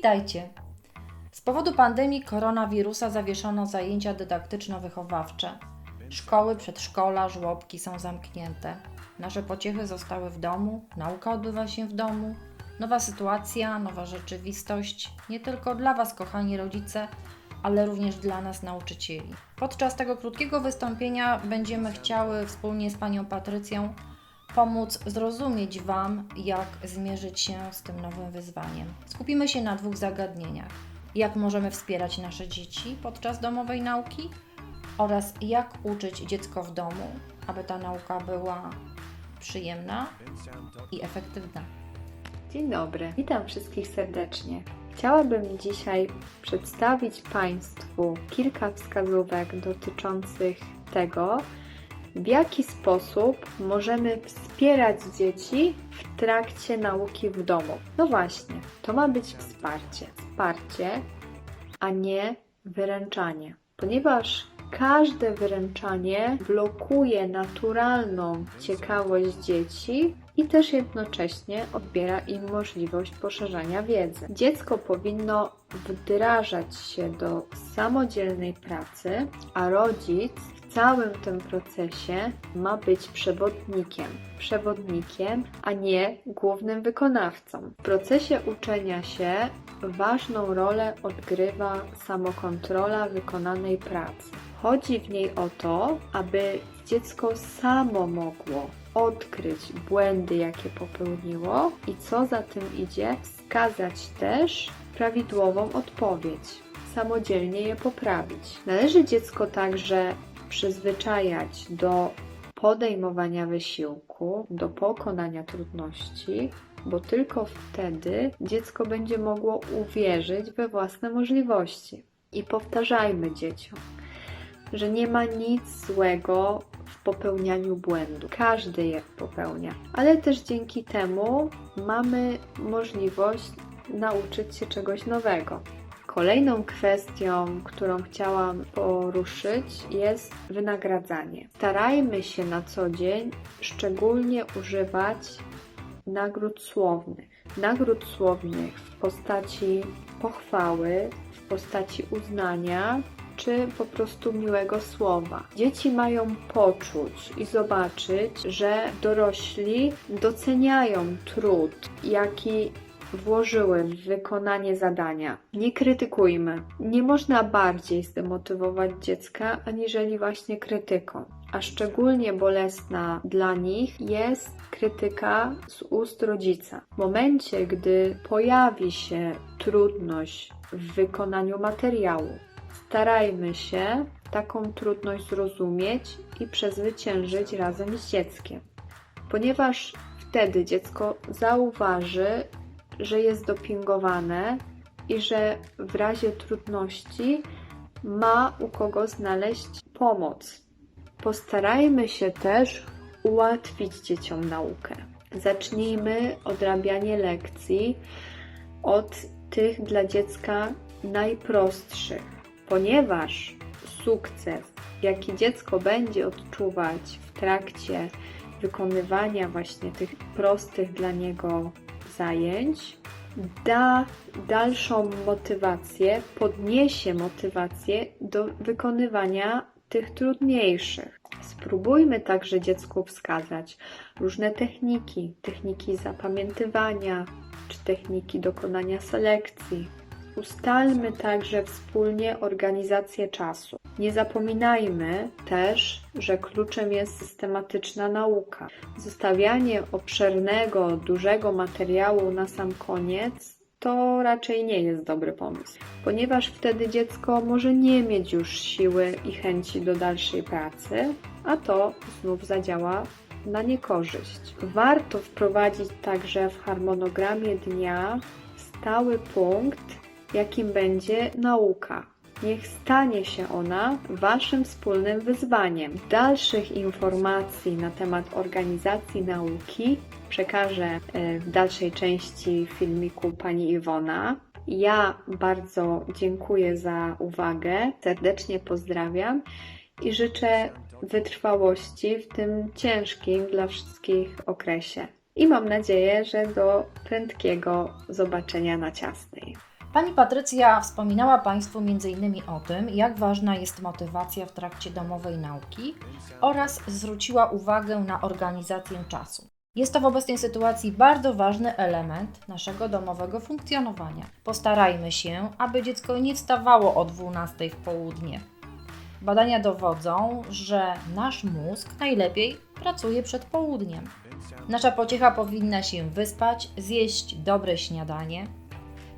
Witajcie! Z powodu pandemii koronawirusa zawieszono zajęcia dydaktyczno-wychowawcze. Szkoły, przedszkola, żłobki są zamknięte. Nasze pociechy zostały w domu, nauka odbywa się w domu. Nowa sytuacja, nowa rzeczywistość, nie tylko dla Was, kochani rodzice, ale również dla nas, nauczycieli. Podczas tego krótkiego wystąpienia będziemy chciały wspólnie z Panią Patrycją pomóc zrozumieć Wam, jak zmierzyć się z tym nowym wyzwaniem. Skupimy się na dwóch zagadnieniach: jak możemy wspierać nasze dzieci podczas domowej nauki oraz jak uczyć dziecko w domu, aby ta nauka była przyjemna i efektywna. Dzień dobry, witam wszystkich serdecznie. Chciałabym dzisiaj przedstawić Państwu kilka wskazówek dotyczących tego, w jaki sposób możemy wspierać dzieci w trakcie nauki w domu. No właśnie, to ma być wsparcie. Wsparcie, a nie wyręczanie, ponieważ każde wyręczanie blokuje naturalną ciekawość dzieci i też jednocześnie odbiera im możliwość poszerzania wiedzy. Dziecko powinno wdrażać się do samodzielnej pracy, a rodzic całym tym procesie ma być przewodnikiem. Przewodnikiem, a nie głównym wykonawcą. W procesie uczenia się ważną rolę odgrywa samokontrola wykonanej pracy. Chodzi w niej o to, aby dziecko samo mogło odkryć błędy, jakie popełniło i co za tym idzie, wskazać też prawidłową odpowiedź, samodzielnie je poprawić. Należy dziecko także przyzwyczajać do podejmowania wysiłku, do pokonania trudności, bo tylko wtedy dziecko będzie mogło uwierzyć we własne możliwości. I powtarzajmy dzieciom, że nie ma nic złego w popełnianiu błędu. Każdy je popełnia, ale też dzięki temu mamy możliwość nauczyć się czegoś nowego. Kolejną kwestią, którą chciałam poruszyć, jest wynagradzanie. Starajmy się na co dzień szczególnie używać nagród słownych. Nagród słownych w postaci pochwały, w postaci uznania czy po prostu miłego słowa. Dzieci mają poczuć i zobaczyć, że dorośli doceniają trud, jaki włożyły w wykonanie zadania. Nie krytykujmy. Nie można bardziej zdemotywować dziecka aniżeli właśnie krytyką. A szczególnie bolesna dla nich jest krytyka z ust rodzica. W momencie, gdy pojawi się trudność w wykonaniu materiału, starajmy się taką trudność zrozumieć i przezwyciężyć razem z dzieckiem, ponieważ wtedy dziecko zauważy, że jest dopingowane i że w razie trudności ma u kogo znaleźć pomoc. Postarajmy się też ułatwić dzieciom naukę. Zacznijmy odrabianie lekcji od tych dla dziecka najprostszych, ponieważ sukces, jaki dziecko będzie odczuwać w trakcie wykonywania właśnie tych prostych dla niego zajęć, da dalszą motywację, podniesie motywację do wykonywania tych trudniejszych. Spróbujmy także dziecku wskazać różne techniki, techniki zapamiętywania czy techniki dokonania selekcji. Ustalmy także wspólnie organizację czasu. Nie zapominajmy też, że kluczem jest systematyczna nauka. Zostawianie obszernego, dużego materiału na sam koniec to raczej nie jest dobry pomysł, ponieważ wtedy dziecko może nie mieć już siły i chęci do dalszej pracy, a to znów zadziała na niekorzyść. Warto wprowadzić także w harmonogramie dnia stały punkt, jakim będzie nauka. Niech stanie się ona Waszym wspólnym wyzwaniem. Dalszych informacji na temat organizacji nauki przekażę e, w dalszej części filmiku pani Iwona. Ja bardzo dziękuję za uwagę, serdecznie pozdrawiam i życzę wytrwałości w tym ciężkim dla wszystkich okresie. I mam nadzieję, że do prędkiego zobaczenia na ciasnej. Pani Patrycja wspominała Państwu m.in. o tym, jak ważna jest motywacja w trakcie domowej nauki oraz zwróciła uwagę na organizację czasu. Jest to w obecnej sytuacji bardzo ważny element naszego domowego funkcjonowania. Postarajmy się, aby dziecko nie wstawało o 12 w południe. Badania dowodzą, że nasz mózg najlepiej pracuje przed południem. Nasza pociecha powinna się wyspać, zjeść dobre śniadanie.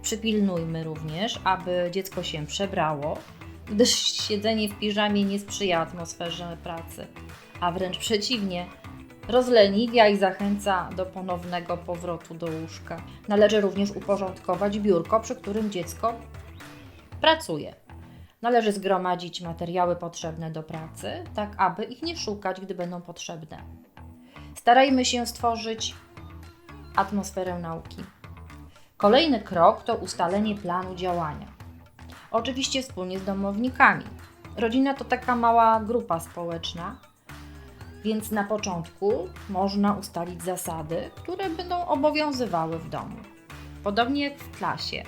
Przypilnujmy również, aby dziecko się przebrało, gdyż siedzenie w piżamie nie sprzyja atmosferze pracy, a wręcz przeciwnie, rozleniwia i zachęca do ponownego powrotu do łóżka. Należy również uporządkować biurko, przy którym dziecko pracuje. Należy zgromadzić materiały potrzebne do pracy, tak aby ich nie szukać, gdy będą potrzebne. Starajmy się stworzyć atmosferę nauki. Kolejny krok to ustalenie planu działania. Oczywiście wspólnie z domownikami. Rodzina to taka mała grupa społeczna, więc na początku można ustalić zasady, które będą obowiązywały w domu. Podobnie jak w klasie.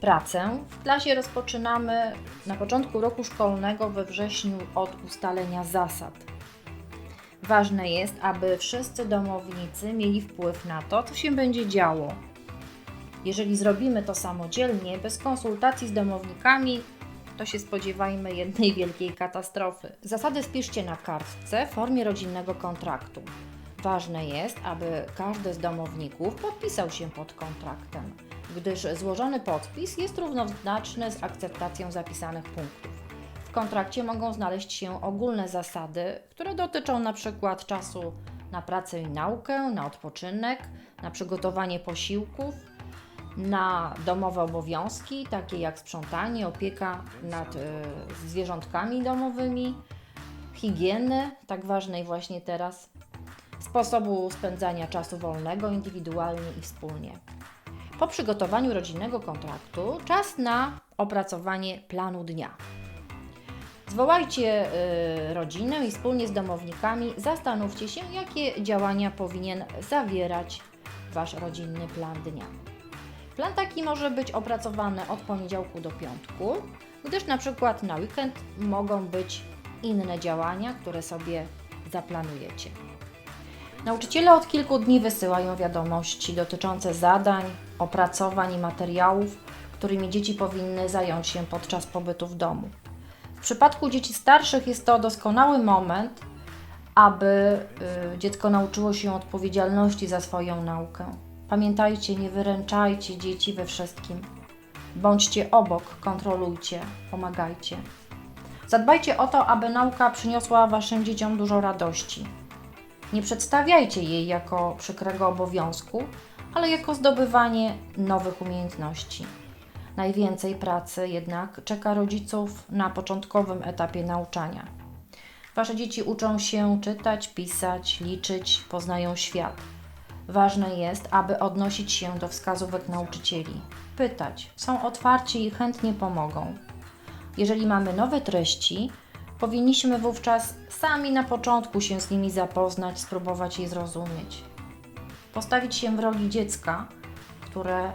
Pracę w klasie rozpoczynamy na początku roku szkolnego we wrześniu od ustalenia zasad. Ważne jest, aby wszyscy domownicy mieli wpływ na to, co się będzie działo. Jeżeli zrobimy to samodzielnie, bez konsultacji z domownikami, to się spodziewajmy jednej wielkiej katastrofy. Zasady spiszcie na kartce w formie rodzinnego kontraktu. Ważne jest, aby każdy z domowników podpisał się pod kontraktem, gdyż złożony podpis jest równoznaczny z akceptacją zapisanych punktów. W kontrakcie mogą znaleźć się ogólne zasady, które dotyczą przykład czasu na pracę i naukę, na odpoczynek, na przygotowanie posiłków, na domowe obowiązki, takie jak sprzątanie, opieka nad y, zwierzątkami domowymi, higieny, tak ważnej właśnie teraz, sposobu spędzania czasu wolnego indywidualnie i wspólnie. Po przygotowaniu rodzinnego kontraktu czas na opracowanie planu dnia. Zwołajcie y, rodzinę i wspólnie z domownikami zastanówcie się, jakie działania powinien zawierać Wasz rodzinny plan dnia. Plan taki może być opracowany od poniedziałku do piątku, gdyż na przykład na weekend mogą być inne działania, które sobie zaplanujecie. Nauczyciele od kilku dni wysyłają wiadomości dotyczące zadań, opracowań i materiałów, którymi dzieci powinny zająć się podczas pobytu w domu. W przypadku dzieci starszych jest to doskonały moment, aby y, dziecko nauczyło się odpowiedzialności za swoją naukę. Pamiętajcie, nie wyręczajcie dzieci we wszystkim. Bądźcie obok, kontrolujcie, pomagajcie. Zadbajcie o to, aby nauka przyniosła Waszym dzieciom dużo radości. Nie przedstawiajcie jej jako przykrego obowiązku, ale jako zdobywanie nowych umiejętności. Najwięcej pracy jednak czeka rodziców na początkowym etapie nauczania. Wasze dzieci uczą się czytać, pisać, liczyć, poznają świat. Ważne jest, aby odnosić się do wskazówek nauczycieli, pytać, są otwarci i chętnie pomogą. Jeżeli mamy nowe treści, powinniśmy wówczas sami na początku się z nimi zapoznać, spróbować je zrozumieć. Postawić się w roli dziecka, które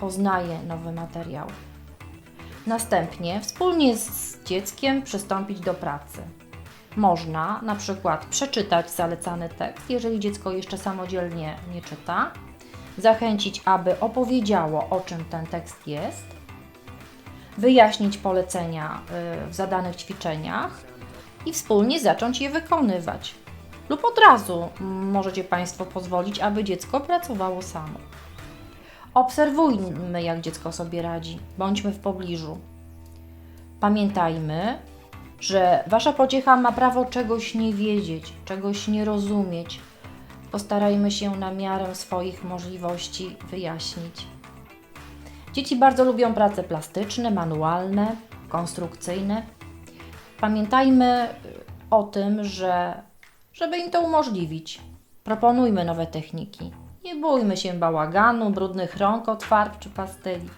poznaje nowy materiał. Następnie wspólnie z dzieckiem przystąpić do pracy. Można na przykład przeczytać zalecany tekst, jeżeli dziecko jeszcze samodzielnie nie czyta, zachęcić, aby opowiedziało, o czym ten tekst jest, wyjaśnić polecenia y, w zadanych ćwiczeniach i wspólnie zacząć je wykonywać. Lub od razu możecie Państwo pozwolić, aby dziecko pracowało samo. Obserwujmy, jak dziecko sobie radzi, bądźmy w pobliżu. Pamiętajmy, że Wasza pociecha ma prawo czegoś nie wiedzieć, czegoś nie rozumieć. Postarajmy się na miarę swoich możliwości wyjaśnić. Dzieci bardzo lubią prace plastyczne, manualne, konstrukcyjne. Pamiętajmy o tym, że żeby im to umożliwić, proponujmy nowe techniki. Nie bójmy się bałaganu, brudnych rąk od farb czy pasteli.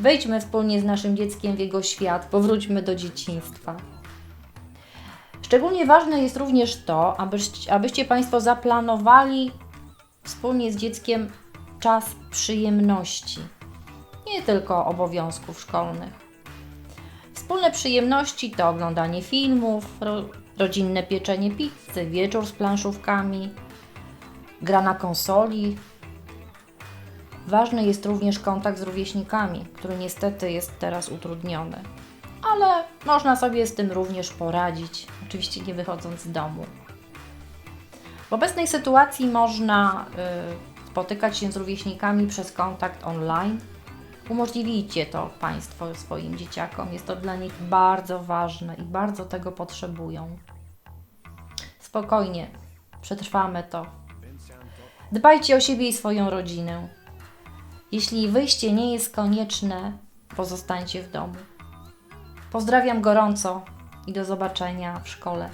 Wejdźmy wspólnie z naszym dzieckiem w jego świat, powróćmy do dzieciństwa. Szczególnie ważne jest również to, abyście, Państwo zaplanowali wspólnie z dzieckiem czas przyjemności. nie tylko obowiązków szkolnych. Wspólne przyjemności to oglądanie filmów, ro, rodzinne pieczenie pizzy, wieczór z planszówkami, gra na konsoli. Ważny jest również kontakt z rówieśnikami, który niestety jest teraz utrudniony. Ale można sobie z tym również poradzić, oczywiście nie wychodząc z domu. W obecnej sytuacji można y, spotykać się z rówieśnikami przez kontakt online. Umożliwijcie to Państwo swoim dzieciakom. Jest to dla nich bardzo ważne i bardzo tego potrzebują. Spokojnie, przetrwamy to. Dbajcie o siebie i swoją rodzinę. Jeśli wyjście nie jest konieczne, pozostańcie w domu. Pozdrawiam gorąco i do zobaczenia w szkole.